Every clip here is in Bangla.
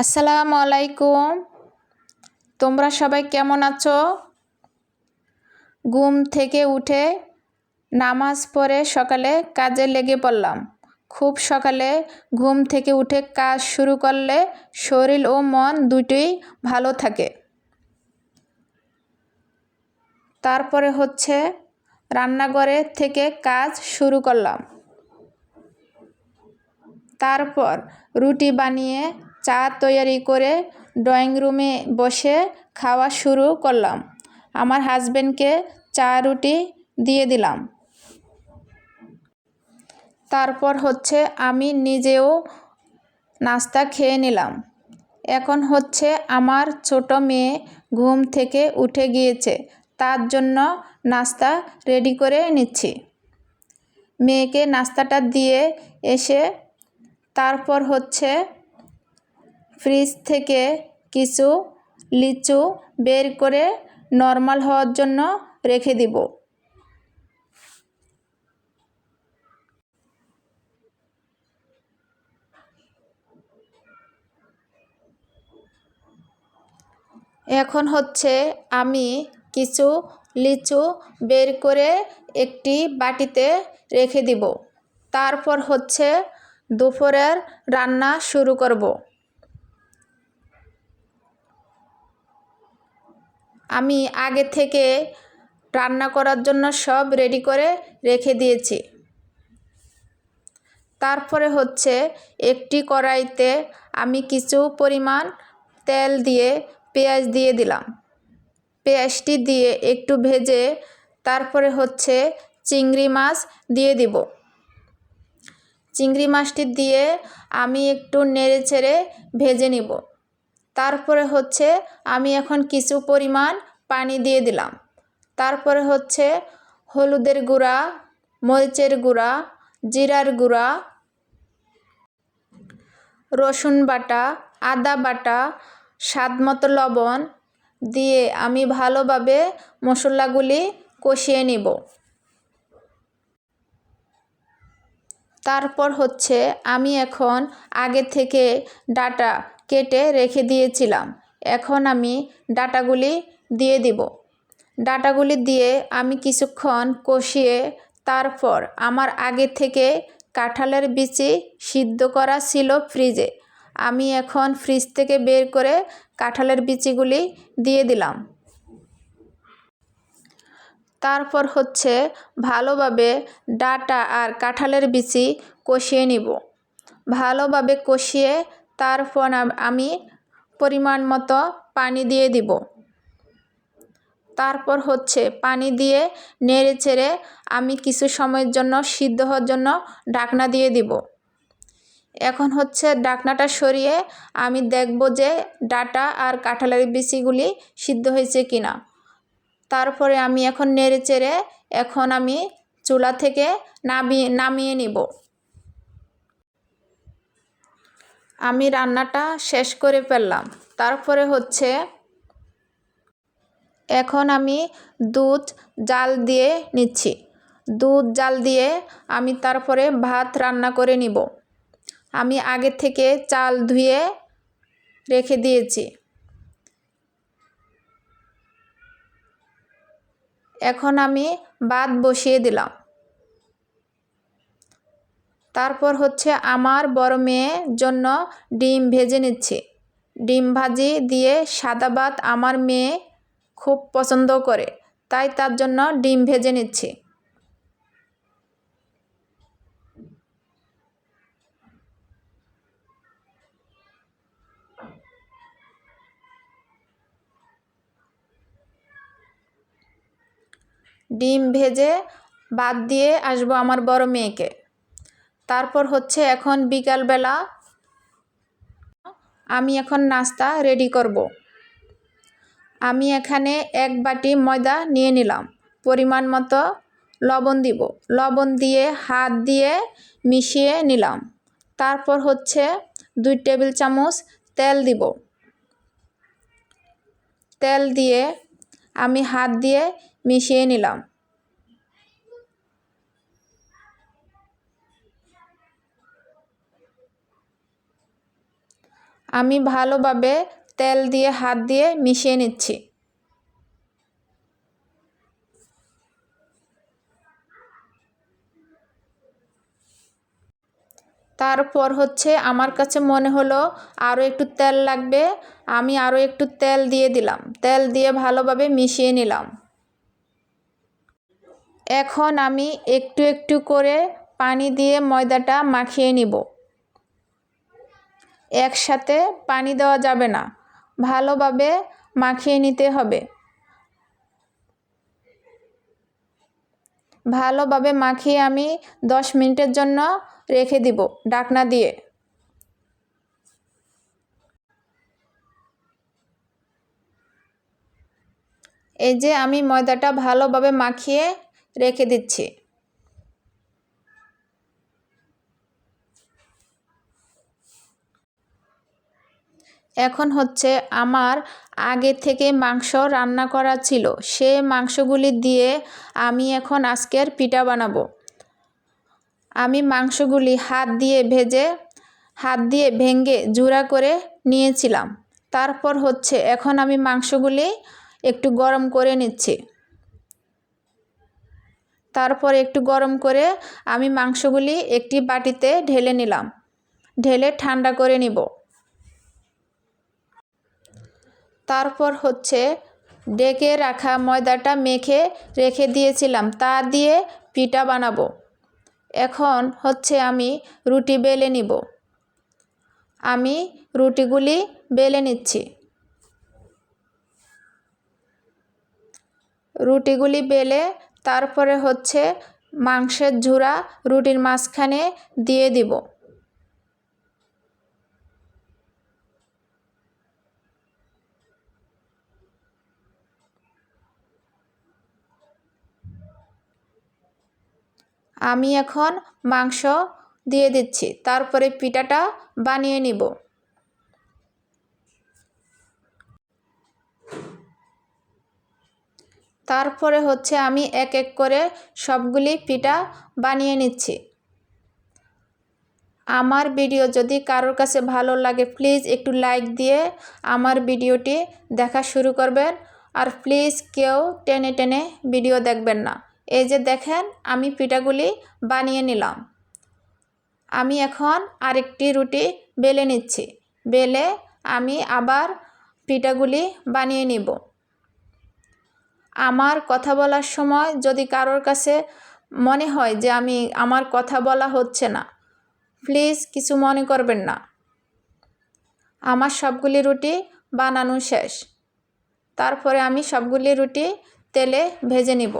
আসসালামু আলাইকুম। তোমরা সবাই কেমন আছো? ঘুম থেকে উঠে নামাজ পড়ে সকালে কাজে লেগে পড়লাম। খুব সকালে ঘুম থেকে উঠে কাজ শুরু করলে শরীর ও মন দুটোই ভালো থাকে। তারপরে হচ্ছে রান্নাঘরে থেকে কাজ শুরু করলাম। তারপর রুটি বানিয়ে চা তৈরি করে ড্রয়িং রুমে বসে খাওয়া শুরু করলাম। আমার হাজব্যান্ডকে চা রুটি দিয়ে দিলাম। তারপর হচ্ছে আমি নিজেও নাস্তা খেয়ে নিলাম। এখন হচ্ছে আমার ছোট মেয়ে ঘুম থেকে উঠে গিয়েছে, তার জন্য নাস্তা রেডি করে নিচ্ছি। মেয়েকে নাস্তাটা দিয়ে এসে তারপর হচ্ছে ফ্রিজ থেকে কিছু লিচু বের করে নর্মাল হওয়ার জন্য রেখে দিব। এখন হচ্ছে আমি কিছু লিচু বের করে একটি বাটিতে রেখে দিব। তারপর হচ্ছে দুপুরের রান্না শুরু করব। আমি আগে থেকে রান্না করার জন্য সব রেডি করে রেখে দিয়েছি। তারপরে হচ্ছে একটি কড়াইতে আমি কিছু পরিমাণ তেল দিয়ে পেঁয়াজ দিয়ে দিলাম। পেঁয়াজটি দিয়ে একটু ভেজে তারপরে হচ্ছে চিংড়ি মাছ দিয়ে দিব। চিংড়ি মাছটি দিয়ে আমি একটু নেড়ে ছেড়ে ভেজে নিব। তারপরে হচ্ছে আমি এখন কিছু পরিমাণ পানি দিয়ে দিলাম। তারপরে হচ্ছে হলুদের গুঁড়া, মরিচের গুঁড়া, জিরার গুঁড়া, রসুন বাটা, আদা বাটা, স্বাদ মতো লবণ দিয়ে আমি ভালোভাবে মশলাগুলি কষিয়ে নিব। তারপর হচ্ছে আমি এখন আগে থেকে ডাটা কেটে রেখে দিয়েছিলাম। এখন আমি ডাটাগুলি দিয়ে দিব। ডাটাগুলি দিয়ে আমি কিছুক্ষণ কষিয়ে তারপর আমার আগে থেকে কাঁঠালের বিচি সিদ্ধ করা ছিল ফ্রিজে। আমি এখন ফ্রিজ থেকে বের করে কাঁঠালের বিচিগুলি দিয়ে দিলাম। তারপর হচ্ছে ভালোভাবে ডাটা আর কাঁঠালের বিচি কষিয়ে নিব। ভালোভাবে কষিয়ে তারপর আমি পরিমাণ মতো পানি দিয়ে দিব। তারপর হচ্ছে পানি দিয়ে নেড়ে চেড়ে আমি কিছু সময়ের জন্য সিদ্ধ হওয়ার জন্য ডাকনা দিয়ে দিব। এখন হচ্ছে ডাকনাটা সরিয়ে আমি দেখব যে ডাটা আর কাঁঠালের বিচিগুলি সিদ্ধ হয়েছে কিনা। তারপরে আমি এখন নেড়ে চেড়ে এখন আমি চুলা থেকে নামিয়ে নামিয়ে নিব। আমি রান্নাটা শেষ করে ফেললাম। তারপরে হচ্ছে এখন আমি দুধ, জাল দিয়ে নিচ্ছি। দুধ, জাল দিয়ে আমি তারপরে ভাত রান্না করে নিব। আমি আগে থেকে চাল ধুয়ে রেখে দিয়েছি। এখন আমি ভাত বসিয়ে দিলাম। তারপর হচ্ছে আমার বড় মেয়ের জন্য ডিম ভেজে নিচ্ছি। ডিম ভাজি দিয়ে সাদা ভাত আমার মেয়ে খুব পছন্দ করে, তাই তার জন্য ডিম ভেজে নিচ্ছি। ডিম ভেজে বাদ দিয়ে আসব আমার বড় মেয়েকে। তারপর হচ্ছে এখন বিকালবেলা আমি এখন নাস্তা রেডি করব। আমি এখানে এক বাটি ময়দা নিয়ে নিলাম। পরিমাণ মতো লবণ দিব। লবণ দিয়ে হাত দিয়ে মিশিয়ে নিলাম। তারপর হচ্ছে দুই টেবিল চামচ তেল দিব। তেল দিয়ে আমি হাত দিয়ে মিশিয়ে নিলাম। আমি ভালোভাবে তেল দিয়ে, হাত দিয়ে মিশিয়ে নিচ্ছি। তারপর হচ্ছে আমার কাছে মনে হলো, আরও একটু তেল লাগবে। আমি আরও একটু তেল দিয়ে দিলাম। তেল দিয়ে ভালোভাবে মিশিয়ে নিলাম। এখন আমি একটু একটু করে পানি দিয়ে ময়দাটা মাখিয়ে নিব। একসাথে পানি দেওয়া যাবে না। ভালোভাবে মাখিয়ে নিতে হবে। ভালোভাবে মাখিয়ে আমি দশ মিনিটের জন্য রেখে দিব ডাকনা দিয়ে। এই যে আমি ময়দাটা ভালোভাবে মাখিয়ে রেখে দিচ্ছি। এখন হচ্ছে আমার আগে থেকে মাংস রান্না করা ছিল। সে মাংসগুলি দিয়ে আমি এখন আজকের পিঠা বানাবো। আমি মাংসগুলি হাত দিয়ে ভেজে, হাত দিয়ে ভেঙে জুড়া করে নিয়েছিলাম। তারপর হচ্ছে এখন আমি মাংসগুলি একটু গরম করে নিচ্ছি। তারপর একটু গরম করে আমি মাংসগুলি একটি বাটিতে ঢেলে নিলাম। ঢেলে ঠান্ডা করে নিব। তারপর হচ্ছে ডেকে রাখা ময়দাটা মেখে রেখে দিয়েছিলাম, তা দিয়ে পিঠা বানাবো। এখন হচ্ছে আমি রুটি বেলে নিব। আমি রুটিগুলি বেলে নিচ্ছি। রুটিগুলি বেলে তারপরে হচ্ছে মাংসের ঝুরা রুটির মাঝখানে দিয়ে দিব। আমি এখন মাংস দিয়ে দিচ্ছি, তারপরে পিঠাটা বানিয়ে নিব। তারপরে হচ্ছে আমি এক এক করে সবগুলি পিঠা বানিয়ে নিচ্ছি। আমার ভিডিও যদি কারোর কাছে ভালো লাগে, প্লিজ একটু লাইক দিয়ে আমার ভিডিওটি দেখা শুরু করবেন। আর প্লিজ কেউ টেনে টেনে ভিডিও দেখবেন না। এই যে দেখেন, আমি পিঠাগুলি বানিয়ে নিলাম। আমি এখন আরেকটি রুটি বেলে নিচ্ছি। বেলে আমি আবার পিঠাগুলি বানিয়ে নিব। আমার কথা বলার সময় যদি কারোর কাছে মনে হয় যে আমি, আমার কথা বলা হচ্ছে না, প্লিজ কিছু মনে করবেন না। আমার সবগুলি রুটি বানানো শেষ। তারপরে আমি সবগুলি রুটি তেলে ভেজে নিব।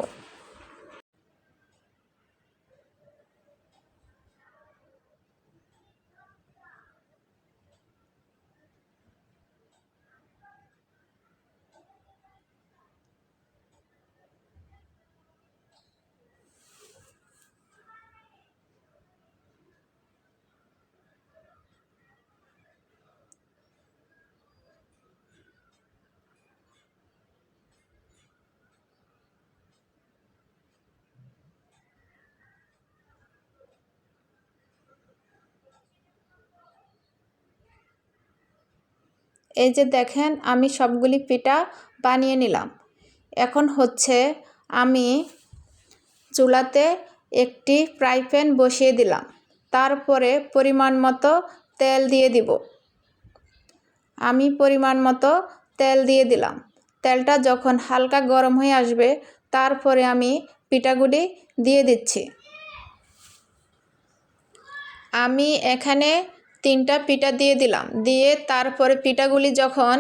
এই যে দেখেন, আমি সবগুলি পিঠা বানিয়ে নিলাম। এখন হচ্ছে আমি চুলাতে একটি ফ্রাই প্যান বসিয়ে দিলাম। তারপরে পরিমাণ মতো তেল দিয়ে দিব। আমি পরিমাণ মতো তেল দিয়ে দিলাম। তেলটা যখন হালকা গরম হয়ে আসবে, তারপরে আমি পিঠাগুলি দিয়ে দিচ্ছি। আমি এখানে তিনটা পিঠা দিয়ে দিলাম। দিয়ে তারপরে পিঠাগুলি যখন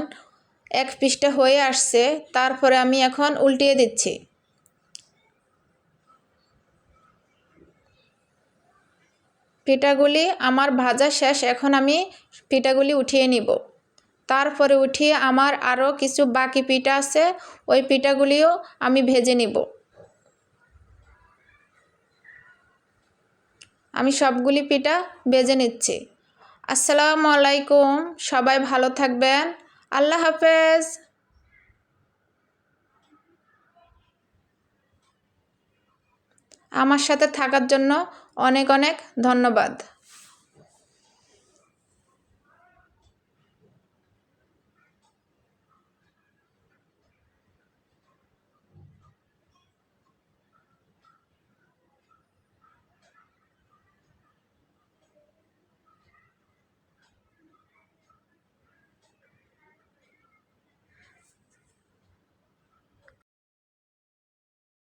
এক পিসটা হয়ে আসছে, তারপরে আমি এখন উল্টিয়ে দিচ্ছি। পিঠাগুলি আমার ভাজা শেষ, এখন আমি পিঠাগুলি উঠিয়ে নিব। তারপরে উঠিয়ে আমার আরও কিছু বাকি পিঠা আছে, ওই পিঠাগুলিও আমি ভেজে নিব। আমি সবগুলি পিঠা ভেজে নিচ্ছি। আসসালামু আলাইকুম। সবাই ভালো থাকবেন। আল্লাহ হাফেজ। আমার সাথে থাকার জন্য অনেক অনেক ধন্যবাদ।